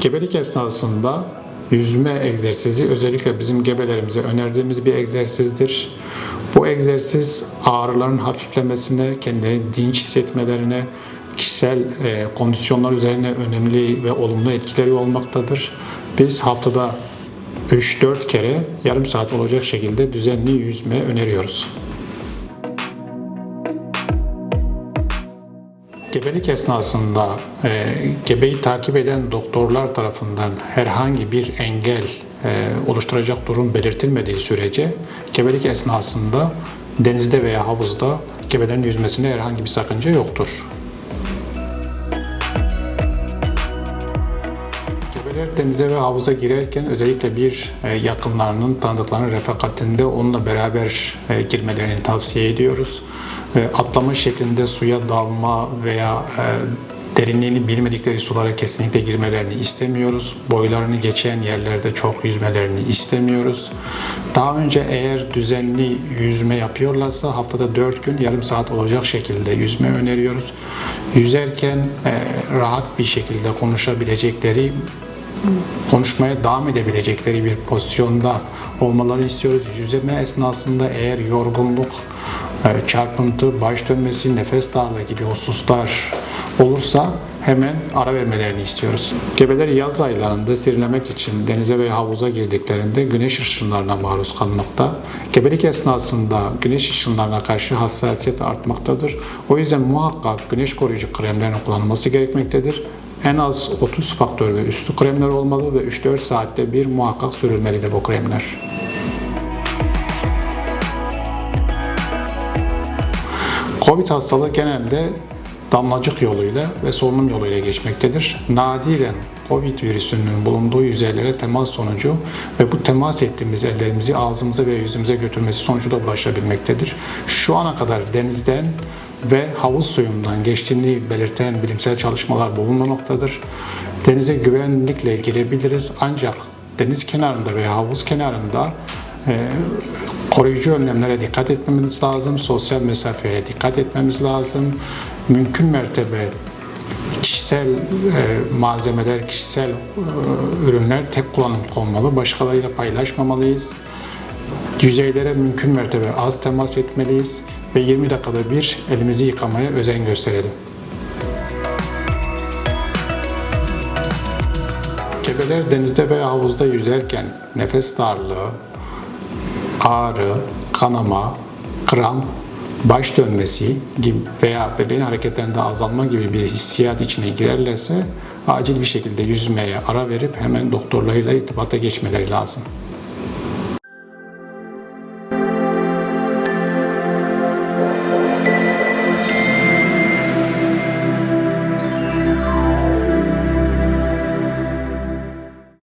Gebelik esnasında yüzme egzersizi özellikle bizim gebelerimize önerdiğimiz bir egzersizdir. Bu egzersiz ağrıların hafiflemesine, kendilerini dinç hissetmelerine, kişisel e, kondisyonlar üzerine önemli ve olumlu etkileri olmaktadır. Biz haftada 3-4 kere yarım saat olacak şekilde düzenli yüzme öneriyoruz. Gebelik esnasında e, gebeyi takip eden doktorlar tarafından herhangi bir engel e, oluşturacak durum belirtilmediği sürece gebelik esnasında denizde veya havuzda gebelerin yüzmesine herhangi bir sakınca yoktur. Gebeler denize ve havuza girerken özellikle bir e, yakınlarının, tanıdıklarının refakatinde onunla beraber e, girmelerini tavsiye ediyoruz. E, Atlama şeklinde suya dalma veya derinliğini bilmedikleri sulara kesinlikle girmelerini istemiyoruz. Boylarını geçen yerlerde çok yüzmelerini istemiyoruz. Daha önce eğer düzenli yüzme yapıyorlarsa haftada 4 gün yarım saat olacak şekilde yüzme öneriyoruz. Yüzerken e, rahat bir şekilde konuşabilecekleri konuşmaya devam edebilecekleri bir pozisyonda olmaları istiyoruz. Yüzme esnasında eğer yorgunluk, e, çarpıntı, baş dönmesi, nefes darlığı gibi hususlar olursa hemen ara vermelerini istiyoruz. Gebeler yaz aylarında serinlemek için denize veya havuza girdiklerinde güneş ışınlarına maruz kalmakta. Gebelik esnasında güneş ışınlarına karşı hassasiyet artmaktadır. O yüzden muhakkak güneş koruyucu kremlerin kullanılması gerekmektedir. En az 30 faktör ve üstü kremler olmalı ve 3-4 saatte bir muhakkak sürülmelidir bu kremler. Covid hastalığı genelde damlacık yoluyla ve solunum yoluyla geçmektedir. Nadiren Covid virüsünün bulunduğu yüzeylere temas sonucu ve bu temas ettiğimiz ellerimizi ağzımıza ve yüzümüze götürmesi sonucu da bulaşabilmektedir. Şu ana kadar denizden ve havuz suyundan geçtiğini belirten bilimsel çalışmalar bulunmamaktadır. Denize güvenlikle girebiliriz ancak deniz kenarında veya havuz kenarında e, koruyucu önlemlere dikkat etmemiz lazım, sosyal mesafeye dikkat etmemiz lazım. Mümkün mertebe kişisel e, malzemeler, kişisel e, ürünler tek kullanım olmalı, başkalarıyla paylaşmamalıyız. Yüzeylere mümkün mertebe az temas etmeliyiz ve 20 dakikada bir elimizi yıkamaya özen gösterelim. Gebeler denizde veya havuzda yüzerken nefes darlığı, ağrı, kanama, kramp, baş dönmesi gibi veya bebeğin hareketlerinde azalma gibi bir hissiyat içine girerlerse acil bir şekilde yüzmeye ara verip hemen doktorlarıyla irtibata geçmeleri lazım.